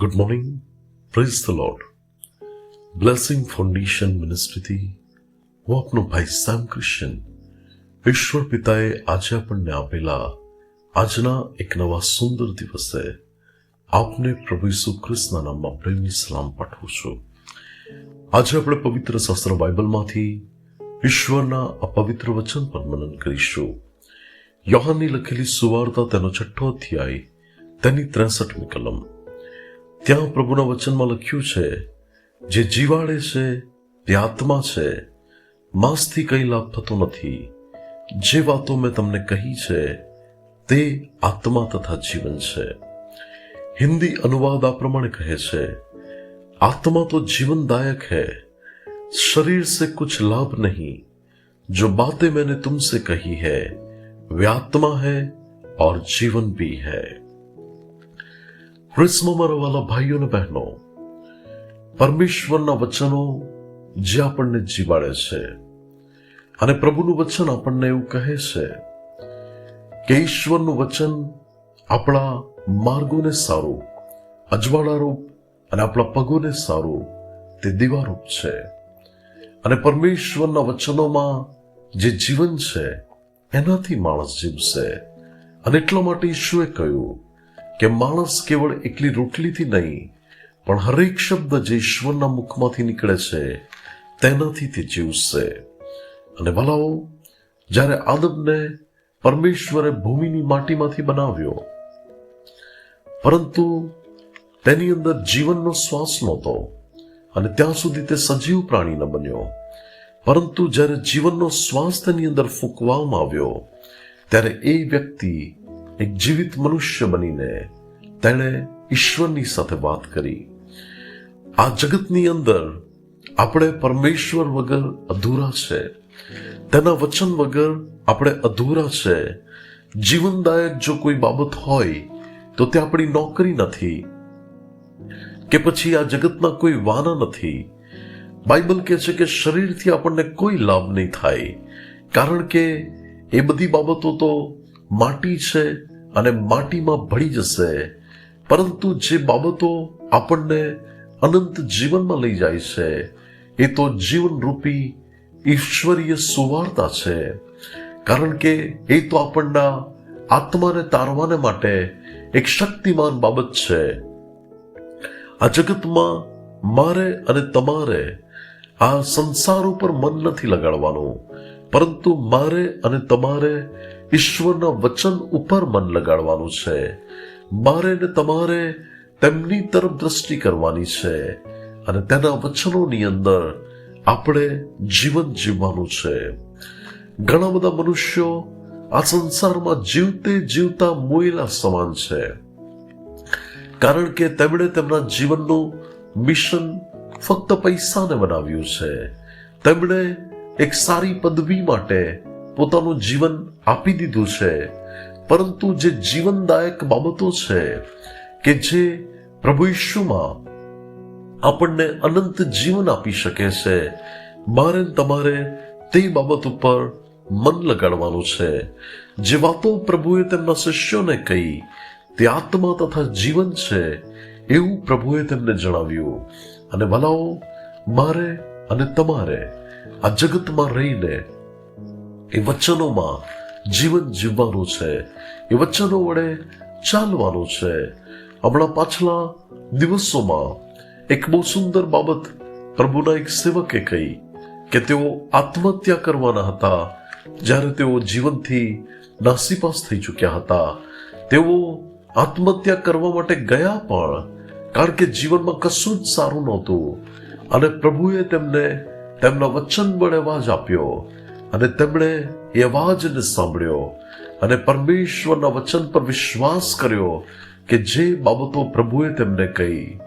Good morning praise the Lord Blessing Foundation મિનિસ્ટ્રીથી હું આપનો ભાઈ સામ ક્રિશ્ચન. ઈશ્વર પિતાએ આજે આપણને આપેલા આજના એક નવા સુંદર દિવસે આપને પ્રભુ ઈસુ ખ્રિસ્તના નામમાં પ્રેમી સલામ પાઠવું છું. આજે આપણે પવિત્ર શાસ્ત્ર બાઇબલમાંથી ઈશ્વરના આ પવિત્ર વચન પર મનન કરીશું. યોહાનની લખેલી સુવાર્તા તેનો છઠ્ઠો અધ્યાય તેની ત્રેસઠમી કલમ. ત્યાં પ્રભુના વચનમાં લખ્યું છે જે જીવાડે છે તે આત્મા છે માંસથી કંઈ લાભ થતો નથી જે વાતો મેં તમને કહી છે તે આત્મા તથા જીવન છે હિન્દી અનુવાદ આ પ્રમાણે કહે છે आत्मा तो जीवनदायक है शरीर से कुछ लाभ नहीं जो बातें मैंने तुमसे कही है वे आत्मा है और जीवन भी है ક્રિસ્મમાં મારા ભાઈઓ બહેનો, પરમેશ્વરના વચનો જે આપણને જીવાડે છે અને પ્રભુનું વચન આપણને એવું કહે છે કે ઈશ્વરનું વચન આપણા માર્ગોને સારું, અજવાળારૂપ અને આપણા પગોને સારું તે દીવારૂપ છે. અને પરમેશ્વરના વચનોમાં જે જીવન છે, એનાથી માણસ જીવશે. અને એટલા માટે ઈશ્વરે કહ્યું કે માણસ કેવળ એકલી રોટલીથી નહીં, પણ હરેક શબ્દ જે ઈશ્વરના મુખમાંથી નીકળે છે, તેનાથી તે જીવશે. અને ભલાઓ જ્યારે આદમને પરમેશ્વરે ભૂમિની માટીમાંથી બનાવ્યો, પરંતુ તેની અંદર જીવનનો શ્વાસ નહોતો અને ત્યાં સુધી તે સજીવ પ્રાણી ન બન્યો. પરંતુ જ્યારે જીવનનો શ્વાસ તેની અંદર ફૂંકવામાં આવ્યો, ત્યારે એ વ્યક્તિ એક જીવિત મનુષ્ય બનીને તેણે ઈશ્વરની સાથે વાત કરી. આ જગતની અંદર આપણે પરમેશ્વર વગર અધૂરા છે. તેના વચન વગર આપણે અધૂરા છે. જીવનદાયક જો કોઈ બાબત હોય, તો તે આપણી નોકરી નથી. કે પછી આ જગતના કોઈ વાના નથી. બાઇબલ કહે છે કે શરીરથી આપણને કોઈ લાભ નહીં થાય. કારણ કે એ બધી બાબતો તો માટી છે અને માટીમાં ભળી જશે. પરંતુ જે બાબતો આપણને અનંત જીવનમાં લઈ જાય છે, એ તો જીવનરૂપી ઈશ્વરીય સુવાર્તા છે. કારણ કે એ તો આપણના આત્માને તારવાને માટે એક શક્તિમાન બાબત છે. આ જગતમાં મારે અને તમારે આ સંસાર ઉપર મન નથી લગાડવાનું, પરંતુ મારે અને તમારે ઈશ્વરના વચન ઉપર મન લગાડવાનું છે. મારે ને તમારે તેમની તરફ દ્રષ્ટિ કરવાની છે અને તેના વચનોની અંદર આપણે જીવન જીવવાનું છે. ઘણા બધા મનુષ્યો આ સંસારમાં જીવતે જીવતા મોયેલા સમાન છે. કારણ કે તેમણે તેમના જીવનનું મિશન ફક્ત પૈસાને બનાવ્યું છે. તેમણે એક સારી પદવી માટે પોતાનું જીવન આપી દીધું છે. પરંતુ જે જીવનદાયક બાબતો છે કે જે પ્રભુ ઈશુમાં આપણને અનંત જીવન આપી શકે છે, મારે તમારે તે બાબત ઉપર મન લગાડવાનું છે. જે વાતો પ્રભુએ તેમના શિષ્યોને કહી, તે આત્મા તથા જીવન છે એવું પ્રભુએ તેમને જણાવ્યું. અને ભલાઓ, મારે અને તમારે આ જગતમાં રહીને એ વચનોમાં જીવન જીવવાનું છે. એ વચનો વડે ચાલવાનું છે. હમણાં પાછલા દિવસોમાં એક બહુ સુંદર બાબત પ્રભુના એક સેવકે કહી કે તેઓ આત્મહત્યા કરવાના હતા. જ્યારે તેઓ જીવનથી નાસીપાસ થઈ ચૂક્યા હતા. તેઓ આત્મહત્યા કરવા માટે ગયા પણ, કારણ કે જીવનમાં કશું જ સારું નહોતું. અને પ્રભુએ તેમને તેમના વચન વડે અવાજ આપ્યો અને તેમણે એ અવાજને સાંભળ્યો. અને પરમેશ્વરના વચન પર વિશ્વાસ કર્યો કે જે બાબતો પ્રભુએ તેમને કહી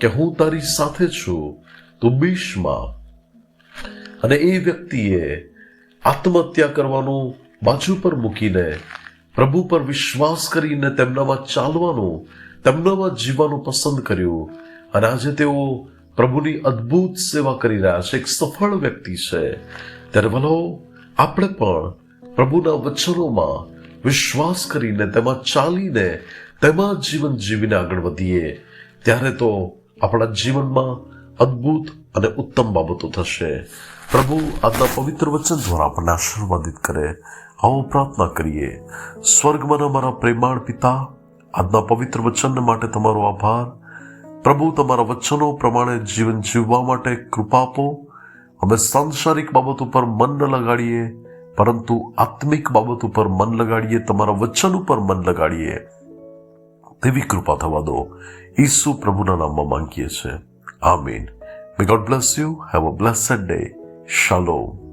કે હું તારી સાથે છું, તું બીશમાં અને એ વ્યક્તિએ આત્મહત્યા કરવાનું બાજુ પર મૂકીને પ્રભુ પર વિશ્વાસ કરીને તેમનામાં ચાલવાનું, તેમનામાં જીવવાનું પસંદ કર્યું. અને આજે તેઓ પ્રભુની અદ્ભુત સેવા કરી રહ્યા છે. એક સફળ વ્યક્તિ છે. ભલો આપણે પણ પ્રભુના વચનોમાં વિશ્વાસ કરીને, તેમાં ચાલીને, તેમાં જીવન જીવીને આગળ વધીએ, ત્યારે તો આપણા જીવનમાં અદ્ભુત અને ઉત્તમ બાબતો થશે. પ્રભુ આજના પવિત્ર વચન દ્વારા આપણને આશીર્વાદિત કરે, આવો પ્રાર્થના કરીએ. સ્વર્ગમાં મારા પ્રેમાળ પિતા, આજના પવિત્ર વચન માટે તમારો આભાર. પ્રભુ, તમારા વચનો પ્રમાણે જીવન જીવવા માટે કૃપા આપો. અમે સાંસારિક બાબત ઉપર મન ન લગાડીએ, પરંતુ આત્મિક બાબત ઉપર મન લગાડીએ, તમારા વચન ઉપર મન લગાડીએ. તેવી કૃપા થવા દો. ઈસુ પ્રભુના નામમાં માંગીએ છીએ. Amen. May God bless you have a blessed day શાલોમ